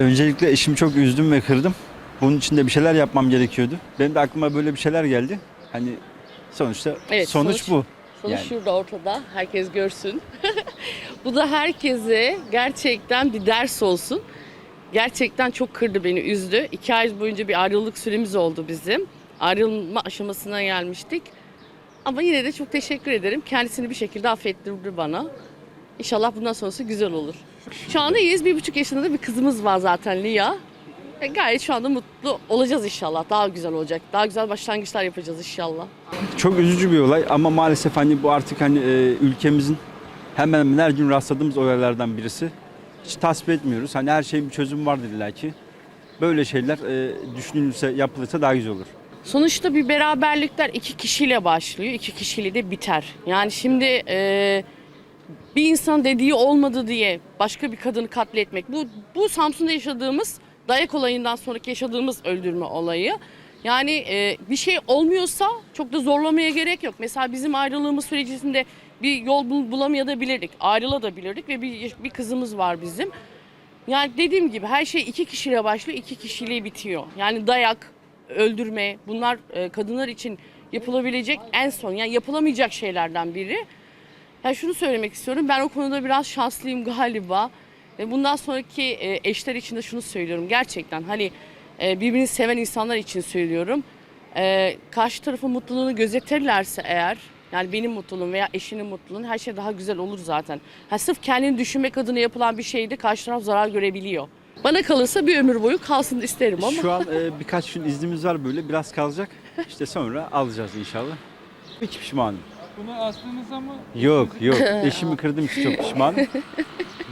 Öncelikle eşimi çok üzdüm ve kırdım. Bunun için de bir şeyler yapmam gerekiyordu. Benim de aklıma böyle bir şeyler geldi. Hani sonuçta Evet, sonuç, sonuç- bu. Sonuç Yani. şurada ortada. Herkes görsün. Bu da herkese gerçekten bir ders olsun. Gerçekten çok kırdı beni, üzdü. İki ay boyunca bir ayrılık süremiz oldu bizim. Ayrılma aşamasına gelmiştik. Ama yine de çok teşekkür ederim. Kendisini bir şekilde affettirdi bana. İnşallah bundan sonrası güzel olur. Şu anda iyiyiz. Bir buçuk yaşında da bir kızımız var zaten Lia. E, gayet şu anda mutlu olacağız inşallah. Daha güzel olacak. Daha güzel başlangıçlar yapacağız inşallah. Çok üzücü bir olay ama maalesef hani bu artık hani e, ülkemizin hemen hemen her gün rastladığımız olaylardan birisi. Hiç tasvip etmiyoruz. Hani her şeyin bir çözümü vardır illaki. Böyle şeyler e, düşünülürse, yapılırsa daha güzel olur. Sonuçta bir beraberlikler iki kişiyle başlıyor, iki kişiyle de biter. Yani şimdi e, bir insan dediği olmadı diye başka bir kadını katletmek. Bu, bu Samsun'da yaşadığımız dayak olayından sonraki yaşadığımız öldürme olayı. Yani e, bir şey olmuyorsa çok da zorlamaya gerek yok. Mesela bizim ayrılığımız sürecinde bir yol bul- bulamayabilirdik, ayrılabilirdik ve bir, bir kızımız var bizim. Yani dediğim gibi her şey iki kişiyle başlıyor, iki kişiyle bitiyor. Yani dayak, öldürme bunlar e, kadınlar için yapılabilecek en son yani yapılamayacak şeylerden biri. Ya şunu söylemek istiyorum. Ben o konuda biraz şanslıyım galiba. Ve bundan sonraki e, eşler için de şunu söylüyorum. Gerçekten hani e, birbirini seven insanlar için söylüyorum. Karşı tarafın mutluluğunu gözetirlerse eğer yani benim mutluluğum veya eşinin mutluluğun her şey daha güzel olur zaten. Ha, sırf kendini düşünmek adına yapılan bir şeyde karşı taraf zarar görebiliyor. Bana kalırsa bir ömür boyu kalsın isterim ama. Şu an e, birkaç gün iznimiz var böyle. Biraz kalacak. İşte sonra alacağız inşallah. Hiç pişmanım. Bunu astığınızda mı? Yok yok. Eşimi kırdığım için çok pişmanım.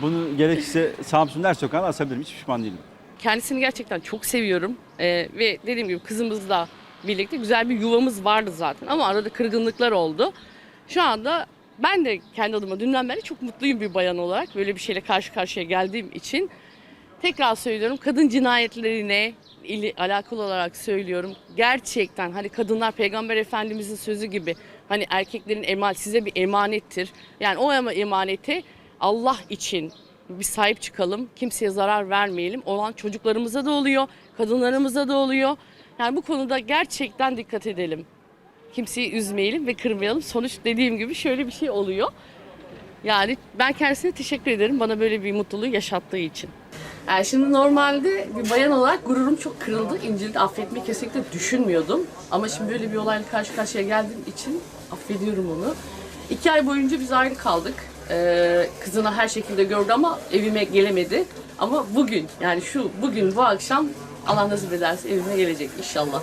Bunu gerekirse Samsun her sokağına asabilirim. Hiç pişman değilim. Kendisini gerçekten çok seviyorum. Ee, ve dediğim gibi kızımızla birlikte güzel bir yuvamız vardı zaten. Ama arada kırgınlıklar oldu. Şu anda ben de kendi adıma dünden beri çok mutluyum bir bayan olarak. Böyle bir şeyle karşı karşıya geldiğim için. Tekrar söylüyorum kadın cinayetlerine ili, alakalı olarak söylüyorum. Gerçekten hani kadınlar peygamber efendimizin sözü gibi hani erkeklerin emal size bir emanettir. Yani o ema- emaneti Allah için bir sahip çıkalım. Kimseye zarar vermeyelim. Olan çocuklarımıza da oluyor, kadınlarımıza da oluyor. Yani bu konuda gerçekten dikkat edelim. Kimseyi üzmeyelim ve kırmayalım. Sonuç dediğim gibi şöyle bir şey oluyor. Yani ben kendisine teşekkür ederim bana böyle bir mutluluğu yaşattığı için. Yani şimdi normalde bir bayan olarak gururum çok kırıldı. İncil'i de affetmeyi kesinlikle düşünmüyordum. Ama şimdi böyle bir olayla karşı karşıya geldiğim için affediyorum onu. İki ay boyunca biz ayrı kaldık. Ee, kızını her şekilde gördü ama evime gelemedi. Ama bugün yani şu bugün bu akşam Allah nasip ederse evime gelecek inşallah.